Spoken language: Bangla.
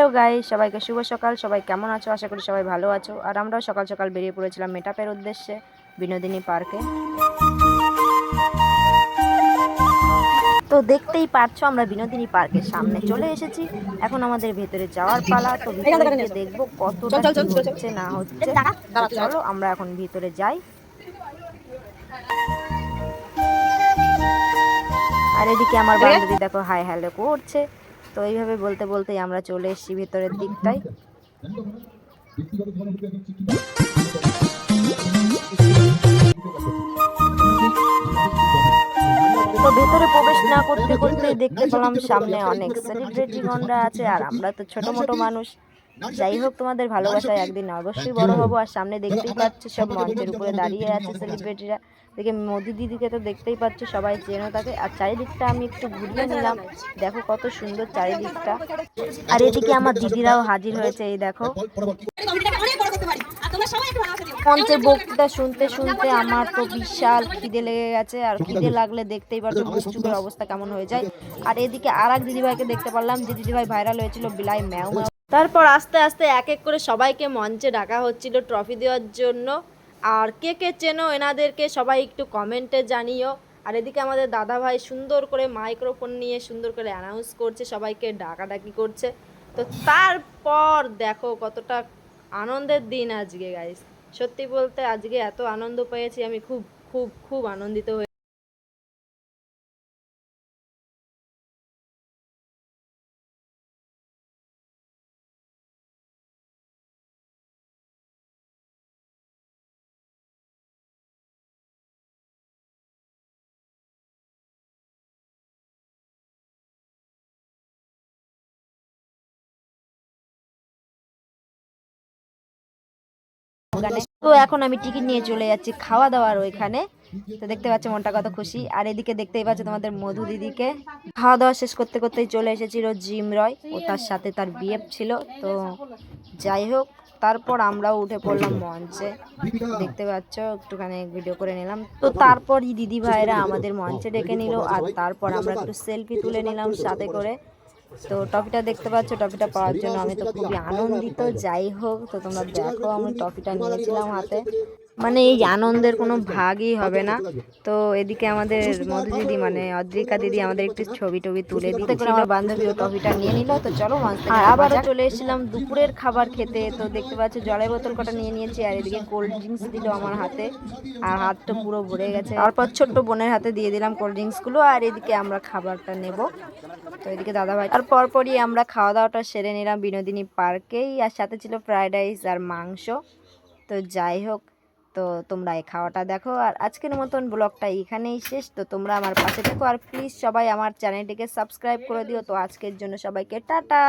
হ্যালো গাই সবাইকে শুভ সকাল। সবাই কেমন আছো? আশা করি সবাই ভালো আছো। আর আমরাও সকাল সকাল বেরিয়ে পড়েছিলাম মেটাপের উদ্দেশ্যে বিনোদিনী পার্কে। তো দেখতেই পারছ আমরা বিনোদিনী পার্কের সামনে চলে এসেছি। এখন আমাদের ভেতরে যাওয়ার পালা তো ভিতরে দেখব কতটা হচ্ছে না হচ্ছে। চলো আমরা এখন ভিতরে যাই। আর এদিকে আমার বান্ধবী দেখো হাই হ্যালো করছে। তো এইভাবে বলতে বলতেই আমরা চলে এসেছি ভেতরের দিকটায়। তো ভেতরে প্রবেশ না করতে করতে দেখতে পেলাম সামনে অনেক সেলিব্রিটি গন্ডা আছে, আর আমরা তো ছোট মোটো মানুষ। যাই হোক তোমাদের ভালোবাসায় একদিন অবশ্যই বড় হব। আর সামনে দেখতেই পাচ্ছ সব মঞ্চের উপরে দাঁড়িয়ে আছে সেলিব্রিটিরা দেখে মোদি দিদিকে তো দেখতেই পাচ্ছ সবাই চেনো তাকে। আর চারিদিকটা আমি একটু ঘুরিয়ে নিলাম। দেখো কত সুন্দর চারিদিকটা। আর এদিকে আমার দিদিরাও হাজির হয়েছে এই দেখো। মঞ্চের বক্তৃতা শুনতে শুনতে আমার তো বিশাল খিদে লেগে গেছে আর খিদে লাগলে দেখতেই পারছ গুপচুপের অবস্থা কেমন হয়ে যায়। আর এদিকে আর এক দিদিভাইকে দেখতে পারলাম যে দিদিভাই ভাইরাল হয়েছিল বিলাই ম্যাও। তারপর আস্তে আস্তে এক এক করে সবাইকে মঞ্চে ডাকা হচ্ছিল ট্রফি দেওয়ার জন্য। আর কে কে চেনো এনাদেরকে সবাই একটু কমেন্টে জানিও। আর এদিকে আমাদের দাদা ভাই সুন্দর করে মাইক্রোফোন নিয়ে সুন্দর করে অ্যানাউন্স করছে, সবাইকে ডাকাডাকি করছে। তো তারপর দেখো কতটা আনন্দের দিন আজকে গাইস সত্যি বলতে আজকে এত আনন্দ পেয়েছি, আমি খুব খুব খুব আনন্দিত হয়ে ওখানে তো এখন আমি টিকিট নিয়ে চলে যাচ্ছি খাওয়া দাওয়ার ওইখানে। তো দেখতে পাচ্ছ মনটা কত খুশি। আর এদিকে দেখতেই পাচ্ছ তোমাদের মধু দিদিকে। খাওয়া দাওয়া শেষ করতে করতেই চলে এসেছিল জিম রয়। ও তার সাথে তার বিএফ ছিল। তো যাই হোক, তারপর আমরাও উঠে পড়লাম মঞ্চে। দেখতে পাচ্ছ, একটুখানি ভিডিও করে নিলাম। তো তারপরই দিদি ভাইরা আমাদের মঞ্চে ডেকে নিল। আর তারপর আমরা একটু সেলফি তুলে নিলাম সাথে করে। তো টপিটা দেখতে পাচ্ছ টপিটা পাওয়ার জন্য আমি তো খুবই আনন্দিত। যাই হোক, তো তোমরা দেখো, আমি টপিটা নিয়েছিলাম হাতে। মানে এই আনন্দের কোনো ভাগই হবে না। তো এদিকে আমাদের মধু দিদি মানে অদ্রিকা দিদি আমাদের একটু ছবি টবি তুলে দিতে আমার বান্ধবী ও টপিটা নিয়ে নিল। তো চলো আর আবারও চলে এসেছিলাম দুপুরের খাবার খেতে। তো দেখতে পাচ্ছ জলের বোতল কটা নিয়ে নিয়েছি আর এদিকে কোল্ড ড্রিঙ্কস দিল আমার হাতে। আর হাতটা পুরো ভরে গেছে। তারপর ছোট্ট বোনের হাতে দিয়ে দিলাম কোল্ড ড্রিঙ্কসগুলো আর এদিকে আমরা খাবারটা নেব। তো এদিকে দাদাভাই আর পরপরই আমরা খাওয়া দাওয়াটা সেরে নিলাম বিনোদিনী পার্কেই। আর সাথে ছিল ফ্রায়েড রাইস আর মাংস। তো যাই হোক তো তোমরা এই খাওয়াটা দেখো। আর আজকের মতন ব্লগটা এখানেই শেষ। তো তোমরা আমার পাশে থাকো। আর প্লিজ সবাই আমার চ্যানেলটিকে সাবস্ক্রাইব করে দিও। তো আজকের জন্য সবাইকে টাটা।